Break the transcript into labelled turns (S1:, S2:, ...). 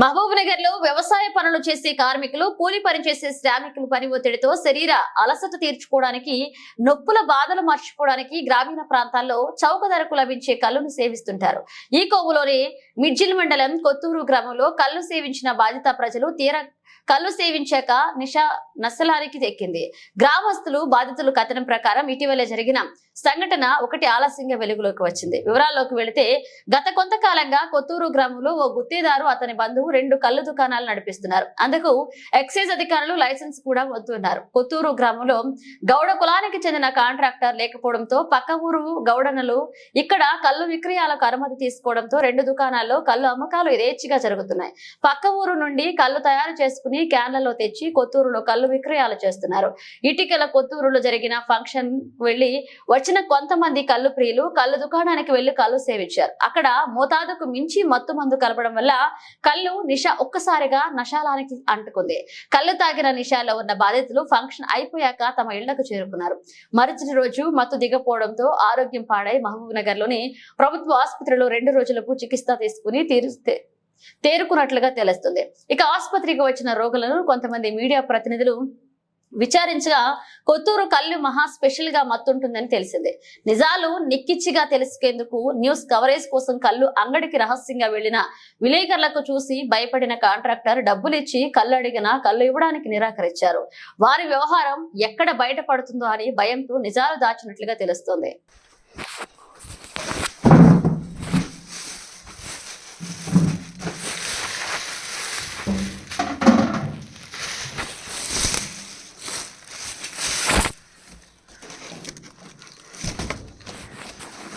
S1: మహబూబ్నగర్లో వ్యవసాయ పనులు చేసే కార్మికులు కూలి పనిచేసే శ్రామికులు పని ఒత్తిడితో శరీర అలసట తీర్చుకోవడానికి నొప్పుల బాధలు మర్చిపోవడానికి గ్రామీణ ప్రాంతాల్లో చౌక ధరకు లభించే కళ్ళును సేవిస్తుంటారు. ఈ కోవులోని మిడ్జిల్ మండలం కొత్తూరు గ్రామంలో కళ్ళు సేవించిన బాధిత ప్రజలు తీర కళ్ళు సేవించాక నిషా నస్సలానికి ఎక్కింది గ్రామస్తులు బాధితులు కథనం ప్రకారం ఇటీవల జరిగిన సంఘటన ఒకటి ఆలస్యంగా వెలుగులోకి వచ్చింది. వివరాల్లోకి వెళితే గత కొంతకాలంగా కొత్తూరు గ్రామంలో ఓ గుత్తేదారు అతని బంధువు రెండు కళ్ళు దుకాణాలు నడిపిస్తున్నారు. అందుకు ఎక్సైజ్ అధికారులు లైసెన్స్ కూడా వద్దున్నారు కొత్తూరు గ్రామంలో గౌడ కులానికి చెందిన కాంట్రాక్టర్ లేకపోవడంతో పక్క ఊరు గౌడనలు ఇక్కడ కళ్ళు విక్రయాలకు అనుమతి తీసుకోవడంతో రెండు దుకాణాల్లో కళ్ళు అమ్మకాలు యథేచ్ఛగా జరుగుతున్నాయి. పక్క ఊరు నుండి కళ్ళు తయారు చేసుకుని క్యాన్లలో తెచ్చి కొత్తూరులో కళ్ళు విక్రయాలు చేస్తున్నారు. ఇటీకల కొత్తూరులో జరిగిన ఫంక్షన్ వెళ్ళి వచ్చిన కొంతమంది కళ్ళు ప్రియులు కళ్ళు దుకాణానికి వెళ్ళి కళ్ళు సేవించారు. అక్కడ మోతాదుకు మించి మత్తు మందు కలపడం వల్ల కళ్ళు నిష ఒక్కసారిగా నశాలానికి అంటుకుంది. కళ్ళు తాగిన నిషాలో ఉన్న బాధితులు ఫంక్షన్ అయిపోయాక తమ ఇళ్ళకు చేరుకున్నారు. మరుసటి రోజు మత్తు దిగపోవడంతో ఆరోగ్యం పాడై మహబూబ్ నగర్లోని ప్రభుత్వ ఆసుపత్రిలో రెండు రోజులకు చికిత్స తీసుకుని తీరుస్తే తేరుకున్నట్లుగా తెలుస్తుంది. ఇక ఆసుపత్రికి వచ్చిన రోగులను కొంతమంది మీడియా ప్రతినిధులు విచారించగా కొత్తూరు కళ్ళు మహా స్పెషల్గా మత్తుంటుందని తెలిసింది. నిజాలు నిక్కిచ్చిగా తెలుసుకేందుకు న్యూస్ కవరేజ్ కోసం కళ్ళు అంగడికి రహస్యంగా వెళ్ళిన విలేకరులకు చూసి భయపడిన కాంట్రాక్టర్ డబ్బులిచ్చి కళ్ళు అడిగిన కళ్ళు ఇవ్వడానికి నిరాకరించారు. వారి వ్యవహారం ఎక్కడ బయటపడుతుందో అని భయంతో నిజాలు దాచినట్లుగా తెలుస్తోంది.